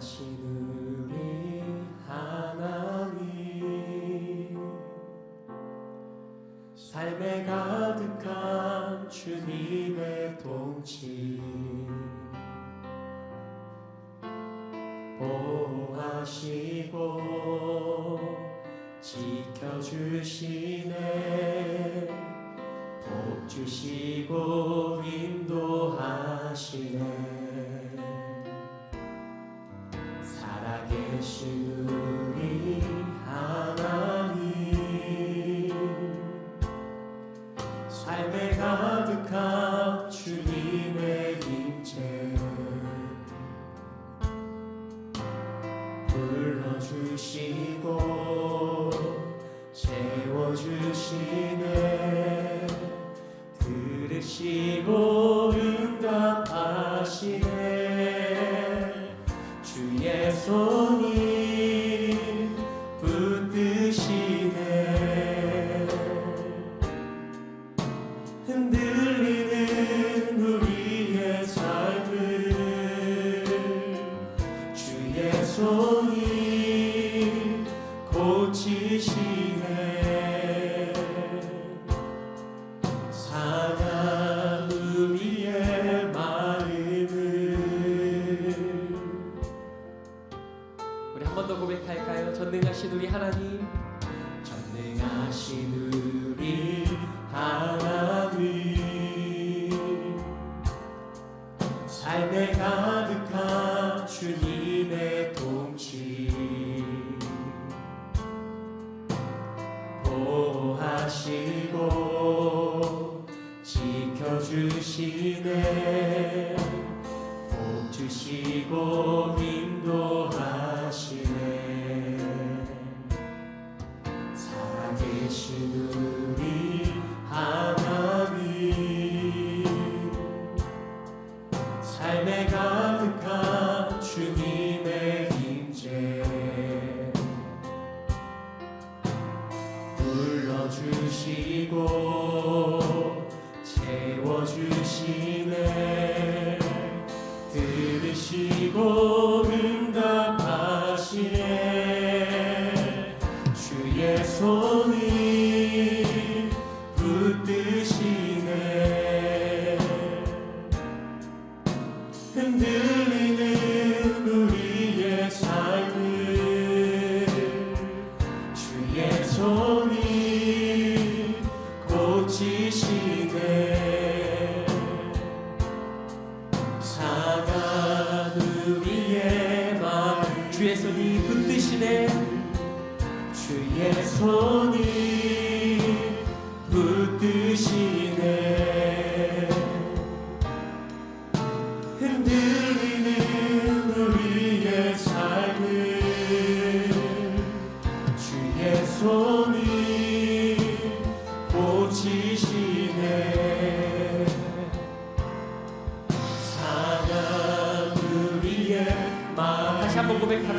전능하신 우리 하나님 삶에 가득한 주님의 통치 보호하시고 지켜주시네. 복 주시고 인도하시네 You. 전능하신 우리 하나님. 전능하신 우리 하나님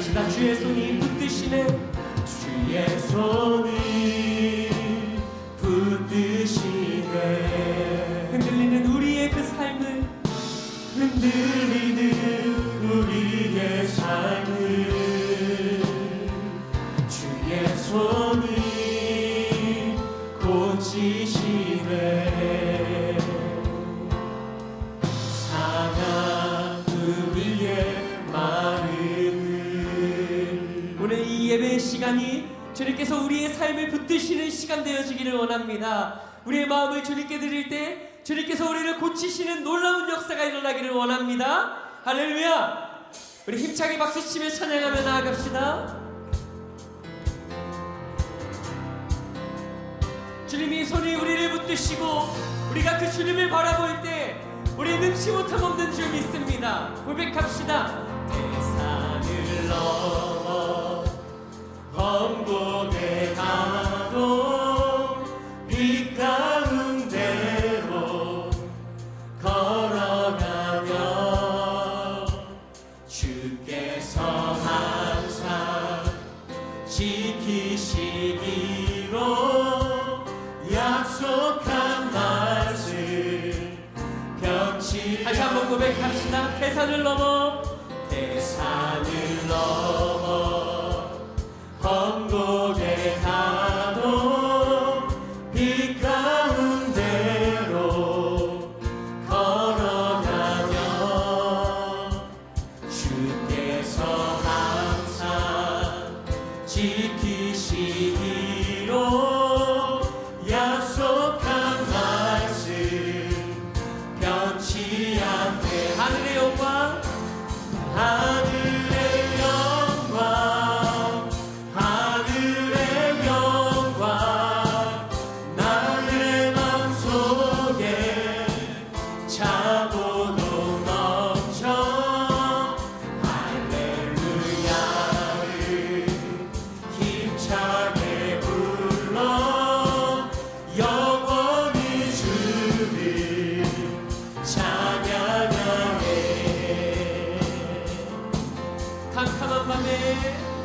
한번 고백합시다. 주의 손이 붙드시네 시간 되어지기를 원합니다. 우리의 마음을 주님께 드릴 때 주님께서 우리를 고치시는 놀라운 역사가 일어나기를 원합니다. 할렐루야! 우리 힘차게 박수치며 찬양하며 나아갑시다. 주님이 손이 우리를 붙드시고 우리가 그 주님을 바라볼 때 우리 능치 못함 없는 줄 믿습니다. 고백합시다. 대산을 넘어 험곡에 가 캄캄한 밤에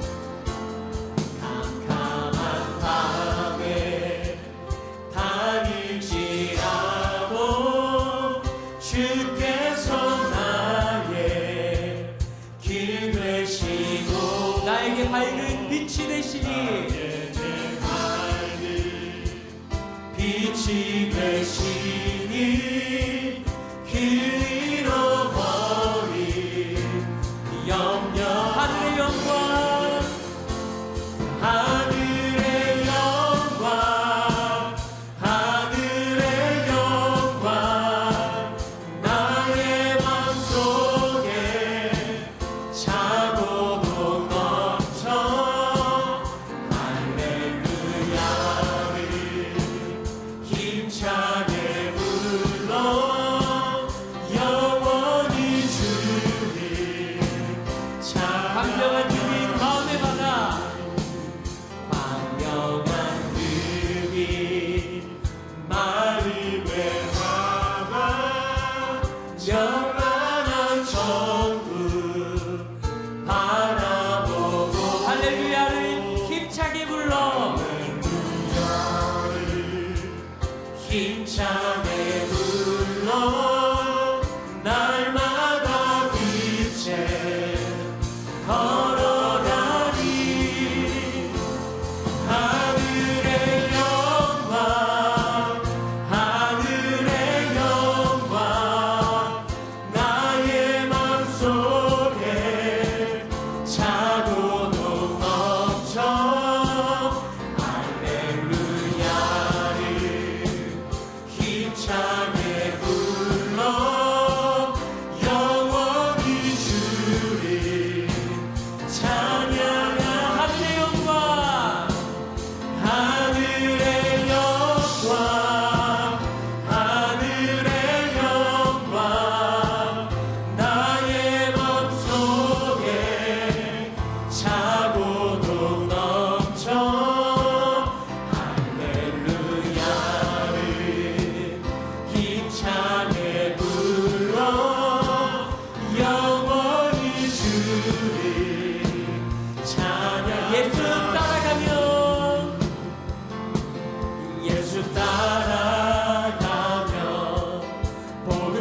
힘찬.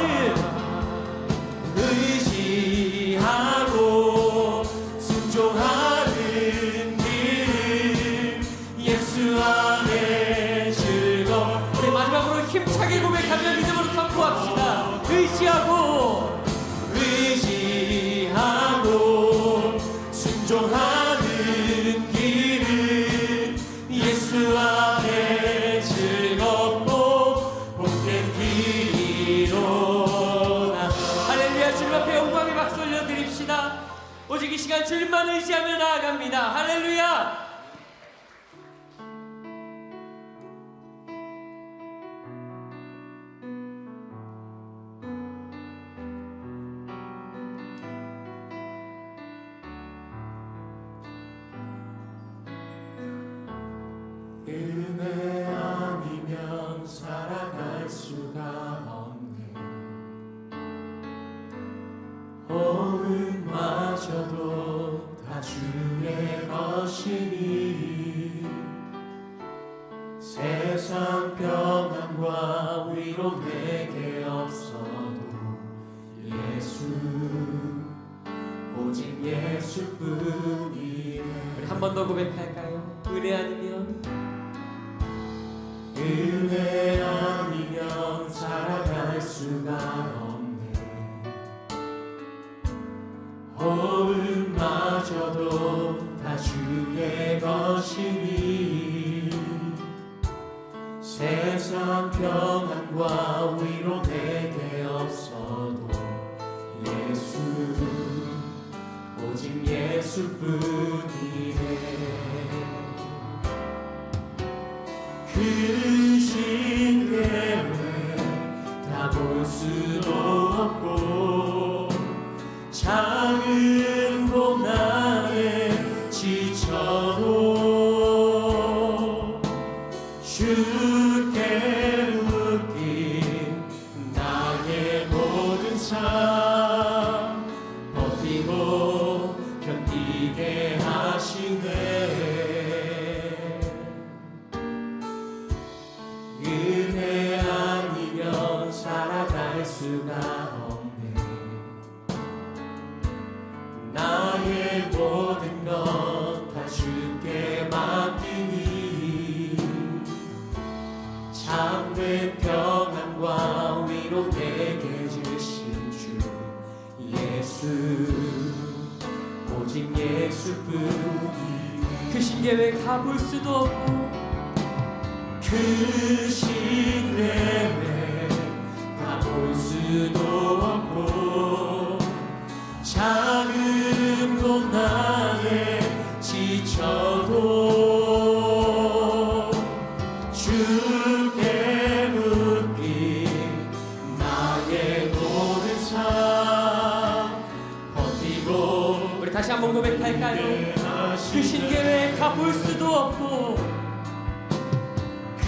나를 의지하고 순종하는 길. 예수 안에 즐거워 우리 마지막으로 힘차게 고백하며 믿음으로 선포합시다. 의지하고 의지하고 순종하는 길, 예수 안에 주님만 의지하며 나아갑니다. 할렐루야! 오직 예수뿐이네. 한번 더 고백할까요? 은혜 아니면? 은혜 긴 계획 가볼 수도 없고 그 시.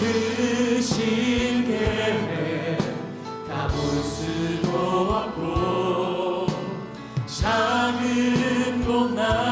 크신 계획 다 볼 수도 없고 작은 곳나